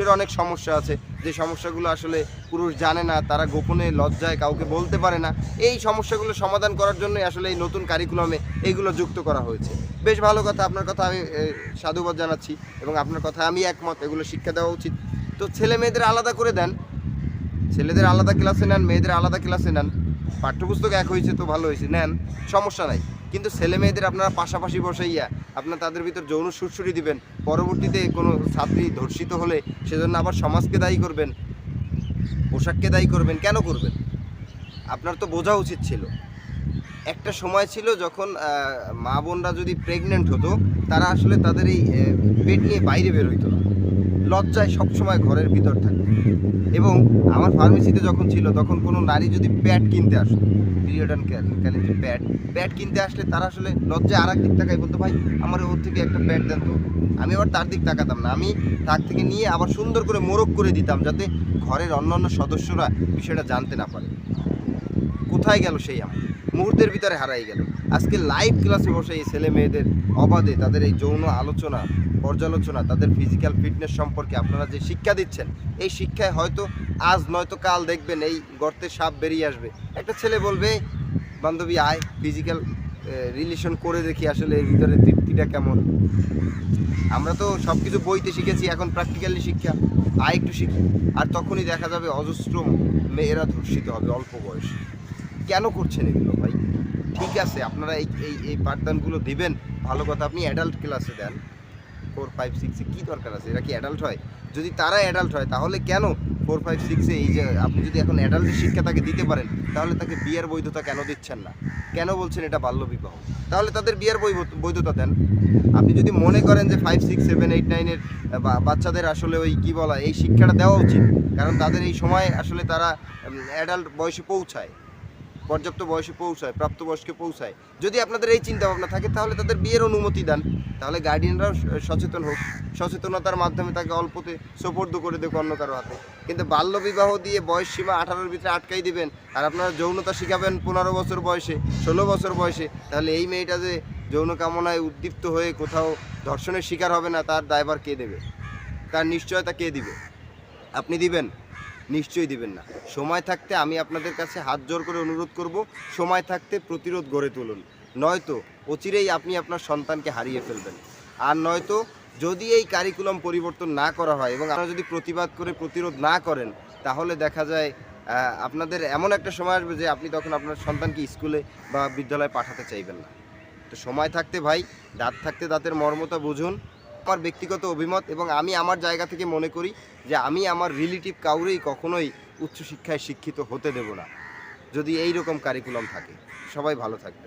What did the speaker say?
পুরুষের অনেক সমস্যা আছে। যে সমস্যাগুলো আসলে পুরুষ জানে না, তারা গোপনে লজ্জায় কাউকে বলতে পারে না। এই সমস্যাগুলো সমাধান করার জন্যই আসলে এই নতুন কারিকুলামে এইগুলো যুক্ত করা হয়েছে। বেশ ভালো কথা, আপনার কথা আমি সাধুবাদ জানাচ্ছি এবং আপনার কথা আমি একমত, এগুলো শিক্ষা দেওয়া উচিত। তো ছেলে মেয়েদের আলাদা করে দেন। ছেলেদের আলাদা ক্লাসে নেন, মেয়েদের আলাদা ক্লাসে নেন। পাঠ্যপুস্তক এক হয়েছে তো ভালো হয়েছে। নেন, সমস্যা নাই। কিন্তু ছেলে মেয়েদের আপনারা পাশাপাশি বসাইয়া আপনার তাদের ভিতর যৌন সুরসুরি দিবেন। পরবর্তীতে কোনো ছাত্রী ধর্ষিত হলে সেজন্য আবার সমাজকে দায়ী করবেন, পোশাককে দায়ী করবেন, কেন করবেন? আপনার তো বোঝা উচিত ছিল। একটা সময় ছিল যখন মা বোনরা যদি প্রেগনেন্ট হতো, তারা আসলে তাদের এই পেট নিয়ে বাইরে বের হইতো না। লজ্জায় সবসময় ঘরের ভিতর থাকতো। এবং আমার ফার্মেসিতে যখন ছিল, তখন কোনো নারী যদি প্যাড কিনতে আসতো পিরিয়ডান কালে যে প্যাড প্যাড কিনতে আসলে তারা আসলে লজ্জায় আর এক দিক তাকাই বলতো, ভাই, আমার ওর থেকে একটা প্যাড দেন তো। আমি আবার তার দিক তাকাতাম না, আমি তার থেকে নিয়ে আবার সুন্দর করে মোরগ করে দিতাম, যাতে ঘরের অন্যান্য সদস্যরা বিষয়টা জানতে না পারে। কোথায় গেল সেই আমার? মুহূর্তের ভিতরে হারাই গেল। আজকে লাইভ ক্লাসে বসে এই ছেলে মেয়েদের অবাধে তাদের এই যৌন আলোচনা, পর্যালোচনা, তাদের ফিজিক্যাল ফিটনেস সম্পর্কে আপনারা যে শিক্ষা দিচ্ছেন, এই শিক্ষায় হয়তো আজ নয়তো কাল দেখবেন এই গর্তে সাপ বেরিয়ে আসবে। একটা ছেলে বলবে, বান্ধবী, আয় ফিজিক্যাল রিলেশন করে দেখি আসলে এর ভিতরে তৃপ্তিটা কেমন? আমরা তো সব কিছু বইতে শিখেছি, এখন প্র্যাকটিক্যালি শিক্ষা। আয় একটু শিখি। আর তখনই দেখা যাবে অজস্র মেয়েরা ধর্ষিত হবে অল্প বয়সে। কেন করছেন এগুলো ভাই? ঠিক আছে, আপনারা এই এই এই পাঠদানগুলো দিবেন। ভালো কথা, আপনি অ্যাডাল্ট ক্লাসে দেন। ফোর ফাইভ সিক্সে কী দরকার আছে? এরা কি অ্যাডাল্ট হয়? যদি তারা অ্যাডাল্ট হয়, তাহলে কেন ফোর ফাইভ সিক্সে এই যে আপনি যদি এখন অ্যাডাল্টের শিক্ষা তাকে দিতে পারেন, তাহলে তাকে বিয়ের বৈধতা কেন দিচ্ছেন না? কেন বলছেন এটা বাল্যবিবাহ তাহলে তাদের বিয়ের বৈধ- বৈধতা দেন। আপনি যদি মনে করেন যে ফাইভ সিক্স সেভেন এইট নাইনের বাচ্চাদের আসলে ওই কী বলা, এই শিক্ষাটা দেওয়া উচিত। কারণ তাদের এই সময় আসলে তারা অ্যাডাল্ট বয়সে পৌঁছায়। পর্যাপ্ত বয়সে পৌঁছায়, প্রাপ্তবয়স্কে পৌঁছায়। যদি আপনাদের এই চিন্তা ভাবনা থাকে, তাহলে তাদের বিয়ের অনুমতি দেন। তাহলে গার্ডিয়ানরাও সচেতন হোক। সচেতনতার মাধ্যমে তাকে অল্পতে সোপর্দ করে দেবে অন্য কারও হাতে। কিন্তু বাল্যবিবাহ দিয়ে বয়স সীমা আঠারোর ভিতরে আটকাই দিবেন, আর আপনারা যৌনতা শিখাবেন পনেরো বছর বয়সে, ষোলো বছর বয়সে, তাহলে এই মেয়েটা যে যৌন কামনায় উদ্দীপ্ত হয়ে কোথাও ধর্ষণের শিকার হবে না, তার দায়ভার কে দেবে? তার নিশ্চয়তা কে দিবে? আপনি দিবেন। নিশ্চয়ই দিবেন না। সময় থাকতে আমি আপনাদের কাছে হাত জোর করে অনুরোধ করব, সময় থাকতে প্রতিরোধ গড়ে তুলুন। নয়তো অচিরেই আপনি আপনার সন্তানকে হারিয়ে ফেলবেন। আর নয়তো যদি এই কারিকুলাম পরিবর্তন না করা হয় এবং আপনারা যদি প্রতিবাদ করে প্রতিরোধ না করেন, তাহলে দেখা যায় আপনাদের এমন একটা সময় আসবে যে আপনি তখন আপনার সন্তানকে স্কুলে বা বিদ্যালয়ে পাঠাতে চাইবেন না। তো সময় থাকতে ভাই, দাঁত থাকতে দাঁতের মর্মতা বুঝুন আমার ব্যক্তিগত অভিমত এবং আমি আমার জায়গা থেকে মনে করি যে আমি আমার রিলেটিভ কাউরেই কখনোই উচ্চশিক্ষায় শিক্ষিত হতে দেব না। যদি এই রকম কারিকুলাম থাকে, সবাই ভালো থাকবে।